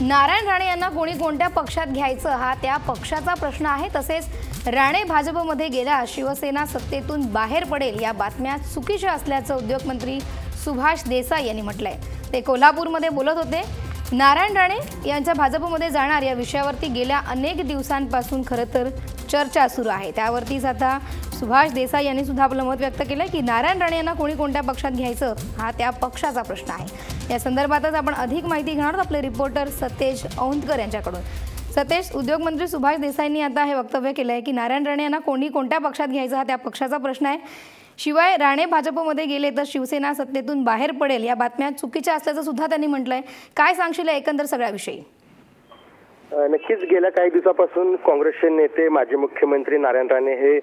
नारायण राणे यांना कोणी कोणत्या पक्षात घ्यायचं हा त्या पक्षाचा प्रश्न आहे. तसेच राणे भाजपमध्ये गेला शिवसेना सत्तेतून बाहेर पडेल या बातम्या चुकीच्या असल्याचं उद्योगमंत्री सुभाष देसाई यांनी म्हटलंय. ते कोल्हापूरमध्ये बोलत होते. नारायण राणे यांच्या भाजपमध्ये जाणार या विषयावरती गेल्या अनेक दिवसांपासून खरं तर चर्चा सुरू आहे. त्यावरतीच आता सुभाष देसाई यांनी सुद्धा आपलं मत व्यक्त केलं की नारायण राणे यांना कोणी कोणत्या पक्षात घ्यायचं हा त्या पक्षाचा प्रश्न आहे. या संदर्भातच आपण अधिक माहिती घेणार आहोत आपले रिपोर्टर सतेज औंदकर यांच्याकडून. सतेश उद्योगमंत्री सुभाष देसाईंनी आता हे वक्तव्य केलं आहे की नारायण राणे यांना कोणी कोणत्या पक्षात घ्यायचं हा त्या पक्षाचा प्रश्न आहे. शिवाय राणे भाजपमध्ये गेले तर शिवसेना सत्तेतून बाहेर पडेल या बातम्या चुकीच्या असल्याचं सुद्धा त्यांनी आहे काय सांगशील एकंदर सगळ्याविषयी? नक्कीच गेल्या काही दिवसापासून काँग्रेसचे नेते माजी मुख्यमंत्री नारायण राणे हे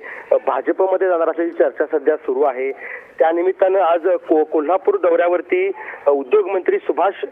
भाजपमध्ये जाणार असल्याची चर्चा सध्या सुरू आहे. त्यानिमित्तानं आज को कोल्हापूर दौऱ्यावरती उद्योगमंत्री सुभाष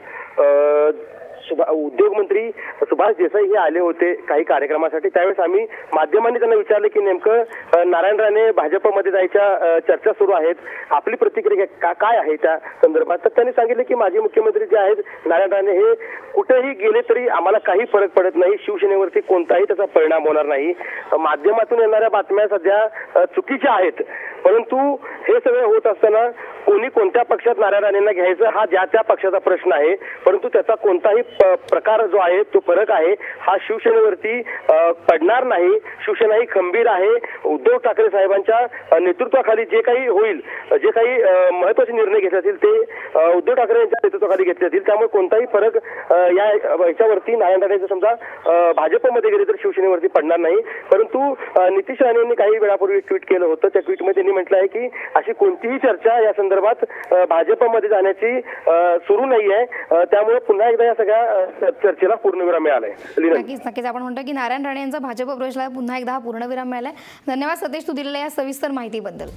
उद्योगमंत्री सुभाष देसाई हे आले होते काही कार्यक्रमासाठी. त्यावेळेस आम्ही माध्यमांनी त्यांना विचारले की नेमकं नारायण राणे भाजपमध्ये जायच्या चर्चा सुरू आहेत. आपली प्रतिक्रिया का- काय आहे त्या संदर्भात? तर त्यांनी सांगितलं की माजी मुख्यमंत्री जे आहेत नारायण राणे हे कुठेही गेले तरी आम्हाला काही फरक पडत नाही. शिवसेनेवरती कोणताही त्याचा परिणाम होणार नाही. माध्यमातून येणाऱ्या बातम्या सध्या चुकीच्या आहेत. परंतु हे सगळं होत असताना कोणी कोणत्या पक्षात नारायण राणेंना घ्यायचं हा ज्या त्या पक्षाचा प्रश्न आहे. परंतु त्याचा कोणताही प- प्रकार जो आहे तो फरक आहे. हा शिवसेनेवरती पडणार नाही. शिवसेना ही खंबीर आहे. उद्धव ठाकरे साहेबांच्या नेतृत्वाखाली जे काही होईल जे काही महत्त्वाचे निर्णय घेतले जातील ते उद्धव ठाकरे यांच्या नेतृत्वाखाली घेतले जातील. त्यामुळे कोणताही फरक या याच्यावरती नारायण राणेचं समजा भाजपमध्ये गेले तर शिवसेनेवरती पडणार नाही. परंतु नितीश राणे यांनी काही वेळापूर्वी ट्विट केलं होतं. त्या ट्विटमध्ये त्यांनी म्हटलं आहे की अशी कोणतीही चर्चा या संदर्भात संदर्भात भाजपमध्ये जाण्याची सुरू नाही आहे त्यामुळे पुन्हा एकदा या सगळ्या चर्चेला पूर्णविराम मिळालाय. नक्कीच नक्कीच. आपण म्हणतो की नारायण राणे यांचा भाजप प्रवेशला पुन्हा एकदा हा पूर्णविराम मिळालाय. धन्यवाद सतेज तू दिलेल्या या सविस्तर माहितीबद्दल.